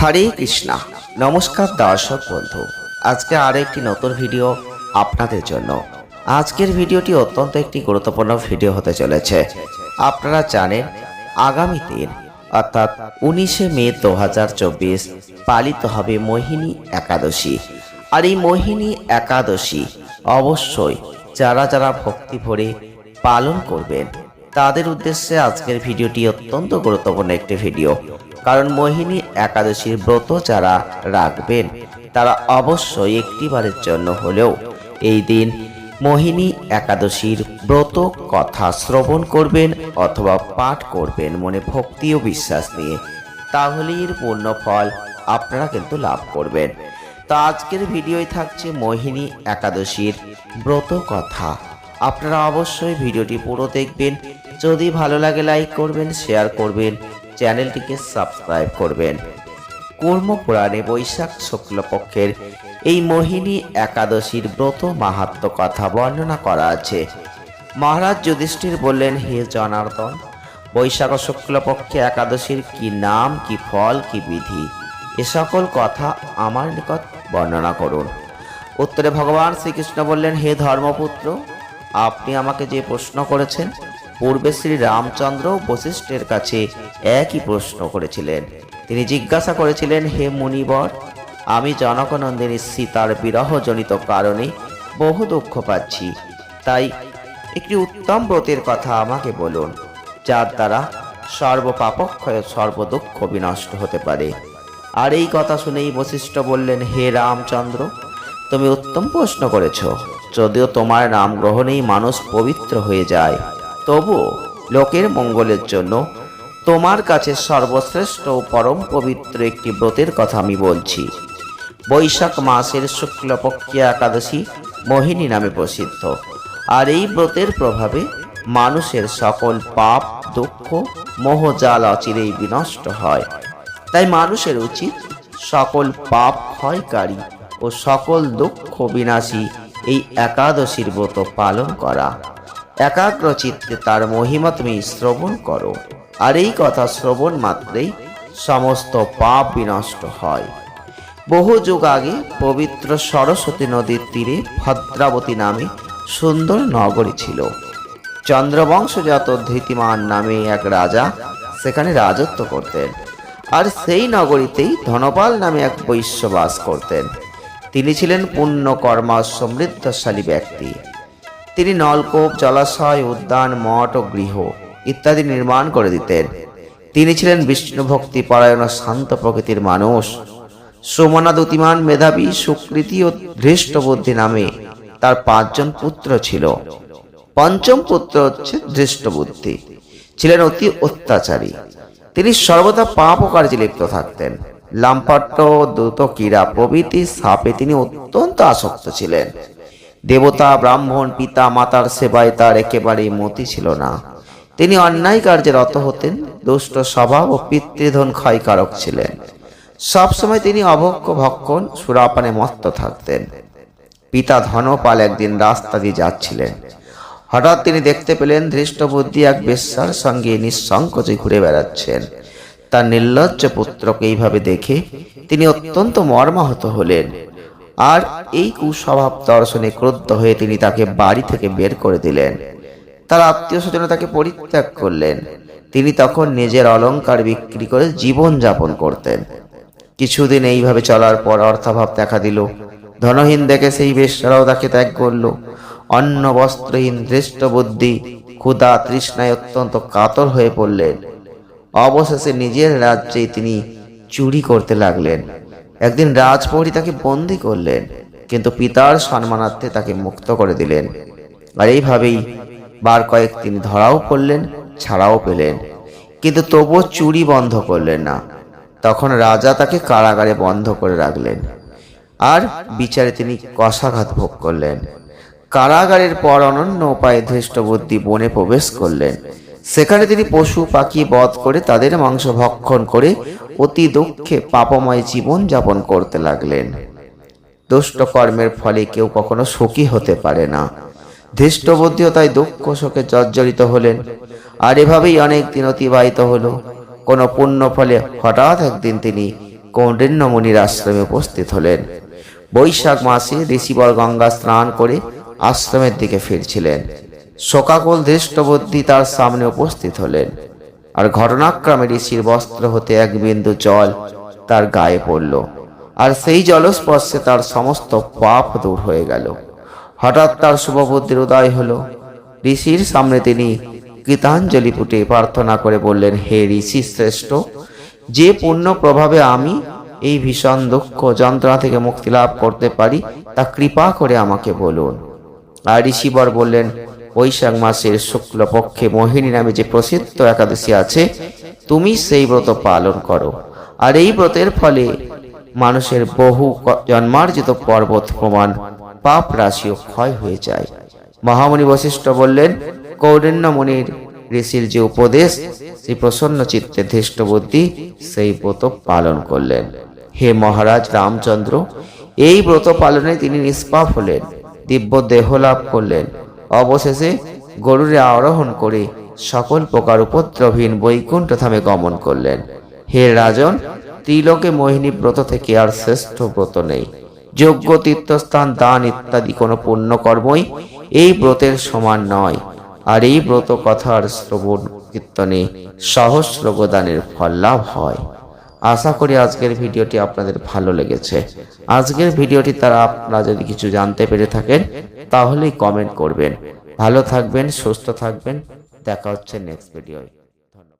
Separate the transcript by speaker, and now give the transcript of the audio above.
Speaker 1: হরে কৃষ্ণা। নমস্কার দর্শক বন্ধু। আজকে আরও একটি নতুন ভিডিও আপনাদের জন্য। আজকের ভিডিওটি অত্যন্ত একটি গুরুত্বপূর্ণ ভিডিও হতে চলেছে। আপনারা জানেন, আগামী দিন, অর্থাৎ উনিশে মে দু হাজার চব্বিশ, পালিত হবে মোহিনী একাদশী। আর এই মোহিনী একাদশী অবশ্যই যারা যারা ভক্তি ভরে পালন করবেন, তাদের উদ্দেশ্যে আজকের ভিডিওটি অত্যন্ত গুরুত্বপূর্ণ একটি ভিডিও। কারণ মোহিনী একাদশীর ব্রত যারা রাখবেন, তারা অবশ্যই একটিবারের জন্য হলেও এই দিন মোহিনী একাদশীর ব্রত কথা শ্রবণ করবেন অথবা পাঠ করবেন মনে ভক্তি ও বিশ্বাস নিয়ে। তাহলেই এর পূর্ণ ফল আপনারা কিন্তু লাভ করবেন। তো আজকের ভিডিওয় থাকছে মোহিনী একাদশীর ব্রত কথা। আপনারা অবশ্যই ভিডিওটি পুরো দেখবেন। যদি ভালো লাগে লাইক করবেন, শেয়ার করবেন চ্যানেলটিকে সাবস্ক্রাইব করবেন। কর্মপুরাণে বৈশাখ শুক্লপক্ষের এই মোহিনী একাদশীর ব্রত মাহাত্ম কথা বর্ণনা করা আছে। মহারাজ যুধিষ্ঠির বললেন, হে জনার্দন, বৈশাখ শুক্লপক্ষে একাদশীর কি নাম, কি ফল, কি বিধি? এ সকল কথা আমার নিকট বর্ণনা করুন। উত্তরে ভগবান শ্রীকৃষ্ণ বললেন, হে ধর্মপুত্র, আপনি আমাকে যে প্রশ্ন করেছেন পূর্বে শ্রী রামচন্দ্র বশিষ্ঠের কাছে একই প্রশ্ন করেছিলেন। তিনি জিজ্ঞাসা করেছিলেন, হে মুনিবর, আমি জনকনন্দিনী সীতার বিরহজনিত কারণে বহু দুঃখ পাচ্ছি। তাই একটি উত্তম ব্রতের কথা আমাকে বলুন, যার দ্বারা সর্বপাপক্ষয় সর্বদুঃখ বিনষ্ট হতে পারে। আর এই কথা শুনেই বশিষ্ঠ বললেন, হে রামচন্দ্র, তুমি উত্তম প্রশ্ন করেছ। যদিও তোমার নাম গ্রহণেই মানুষ পবিত্র হয়ে যায় তবু লোকের মঙ্গলের জন্য তোমার কাছে সর্বশ্রেষ্ঠ ও পরম পবিত্র একটি ব্রতের কথা আমি বলছি। বৈশাখ মাসের শুক্লপক্ষিয়া একাদশী মোহিনী নামে প্রসিদ্ধ। আর এই ব্রতের প্রভাবে মানুষের সকল পাপ, দুঃখ মোহজাল অচিরেই বিনষ্ট হয়। তাই মানুষের উচিত সকল পাপ ক্ষয়কারী ও সকল দুঃখ বিনাশী এই একাদশীর ব্রত পালন করা। একাগ্র চিত্তে তার মহিমা তুমি শ্রবণ করো। আর এই কথা শ্রবণ মাত্রেই সমস্ত পাপ বিনষ্ট হয়। বহু যুগ আগে পবিত্র সরস্বতী নদীর তীরে ভদ্রাবতী নামে সুন্দর নগরী ছিল। চন্দ্রবংশজাত ধৃতিমান নামে এক রাজা সেখানে রাজত্ব করতেন। আর সেই নগরীতেই ধনপাল নামে এক বৈশ্য বাস করতেন। তিনি ছিলেন পুণ্যকর্মা সমৃদ্ধশালী ব্যক্তি। তিনি নলকূপ, জলাশয়, উদ্যান, মঠ ও গৃহ ইত্যাদি নির্মাণ করে দিতেন। তিনি ছিলেন বিষ্ণু ভক্তি পরায়ণ শান্ত প্রকৃতির মানুষ। সোমনা দুতিমান মেধাবী, সুকৃতি ও ধৃষ্ট বুদ্ধি নামে তার পাঁচজন পুত্র ছিল। পঞ্চম পুত্র হচ্ছে ধৃষ্ট বুদ্ধি। ছিলেন অতি অত্যাচারী। তিনি সর্বদা পাপ ও কার্যে লিপ্ত থাকতেন। লাম্পট্ট দ্রুত ক্রীড়া প্রভৃতি, সাপে তিনি অত্যন্ত আসক্ত ছিলেন। দেবতা, ব্রাহ্মণ, পিতা, মাতার সেবায় তার একেবারেই মতি ছিল না। তিনি অন্যায় কার্যে রত হতেন, দুষ্ট স্বভাব ও পিতৃধন ক্ষয়কারক ছিলেন। সবসময় তিনি অভক্ষ ভক্ষণ, সুরাপানে মত্ত থাকতেন। পিতা ধনপাল একদিন রাস্তা দিয়ে যাচ্ছিলেন। হঠাৎ তিনি দেখতে পেলেন ধৃষ্টবুদ্ধি এক বেশ্যার সঙ্গে নিঃসংকোচে ঘুরে বেড়াচ্ছেন। তার নির্লজ্জ পুত্রকে এইভাবে দেখে তিনি অত্যন্ত মর্মাহত হলেন। আর এই কুস্বভাব দর্শনে ক্রুদ্ধ হয়ে তিনি তাকে বাড়ি থেকে বের করে দিলেন। তার আত্মীয় স্বজন তাকে পরিত্যাগ করলেন। তিনি তখন নিজের অলংকার বিক্রি করে জীবন যাপন করতেন। কিছুদিন এইভাবে চলার পর অর্থাভাব দেখা দিল। ধনহীন দেখে সেই বেশরাও তাকে ত্যাগ করল। অন্ন বস্ত্রহীন দৃষ্ট বুদ্ধি, ক্ষুধা, তৃষ্ণায় অত্যন্ত কাতর হয়ে পড়লেন। অবশেষে নিজের রাজ্যেই তিনি চুরি করতে লাগলেন। একদিন রাজপৌরী তাকে বন্দি করলেন, কিন্তু পিতার সম্মানার্থে তাকে মুক্ত করে দিলেন। আর এইভাবেই বার কয়েক তিনি ধরাও পড়লেন, ছাড়াও পেলেন। কিন্তু তবুও চুরি বন্ধ করলেন না। তখন রাজা তাকে কারাগারে বন্ধ করে রাখলেন। আর বিচারে তিনি কষাঘাত ভোগ করলেন। কারাগারের পর অনন্য উপায়ে ধৃষ্টবুদ্ধি বনে প্রবেশ করলেন। সেখানে তিনি পশু, পাখি বধ করে তাদের মাংস ভক্ষণ করে অতি দুঃখে পাপময় জীবন যাপন করতে লাগলেন। দুষ্ট কর্মের ফলে কেউ কখনো সুখী হতে পারে না। ধৃষ্টবুদ্ধিও তাই দুঃখ শোকে জর্জরিত হলেন। আর এভাবেই অনেক দিন অতিবাহিত হলো। কোনো পুণ্য ফলে হঠাৎ একদিন তিনি কৌন্ডিন্যমণির আশ্রমে উপস্থিত হলেন। বৈশাখ মাসে ঋষিবর গঙ্গা স্নান করে আশ্রমের দিকে ফিরছিলেন। শোকাকুল ধৃষ্টবুদ্ধি তার সামনে উপস্থিত হলেন। আর ঘটনাক্রমে ঋষির বস্ত্র হতে এক বিন্দু জল তার গায়ে পড়ল। আর সেই জলস্পর্শে তার সমস্ত পাপ দূর হয়ে গেল। হঠাৎ তার শুভবুদ্ধির উদয় হলো। ঋষির সামনে তিনি গীতাঞ্জলি পুটে প্রার্থনা করে বললেন, হে ঋষি শ্রেষ্ঠ, যে পূর্ণ প্রভাবে আমি এই ভীষণ দুঃখ যন্ত্রণা থেকে মুক্তি লাভ করতে পারি, তা কৃপা করে আমাকে বলুন। আর ঋষিবর বললেন বৈশাখ মাসের শুক্লপক্ষে মোহিনী নামে যে প্রসিদ্ধ একাদশী আছে, তুমি সেই ব্রত পালন করো। আর এই ব্রতের ফলে মানুষের বহু জন্মার্জিত পর্বত প্রমাণ, পাপ রাশিও ক্ষয় হয়ে যায়। মহামণি বশিষ্ঠ বললেন, কৌরিণ্য মুনির ঋষির যে উপদেশ সেই প্রসন্ন চিত্তে ধৃষ্ট বুদ্ধি, সেই ব্রত পালন করলেন। হে মহারাজ রামচন্দ্র, এই ব্রত পালনে তিনি নিষ্পাপ হলেন, দিব্য দেহ লাভ করলেন অবশেষে গরুরে আরোহণ করে সকল প্রকার উপদ্রবহীন বৈকুণ্ঠ ধামে গমন করলেন। হে রাজন, ত্রিলোকে মোহিনী ব্রত থেকে আর শ্রেষ্ঠ ব্রত নেই। যোগ্য তীর্থস্থান, দান ইত্যাদি কোনো পুণ্য কর্মই এই ব্রতের সমান নয়। আর এই ব্রত কথার শ্রবণ কীর্তনে সহস্র দানের ফল লাভ হয়। আশা করি আজকের ভিডিওটি আপনাদের ভালো লেগেছে। আজকের ভিডিওটি তারা আপনারা যদি কিছু জানতে পেরে থাকেন তাহলেই কমেন্ট করবেন। ভালো থাকবেন সুস্থ থাকবেন। দেখা হচ্ছে নেক্সট ভিডিওয়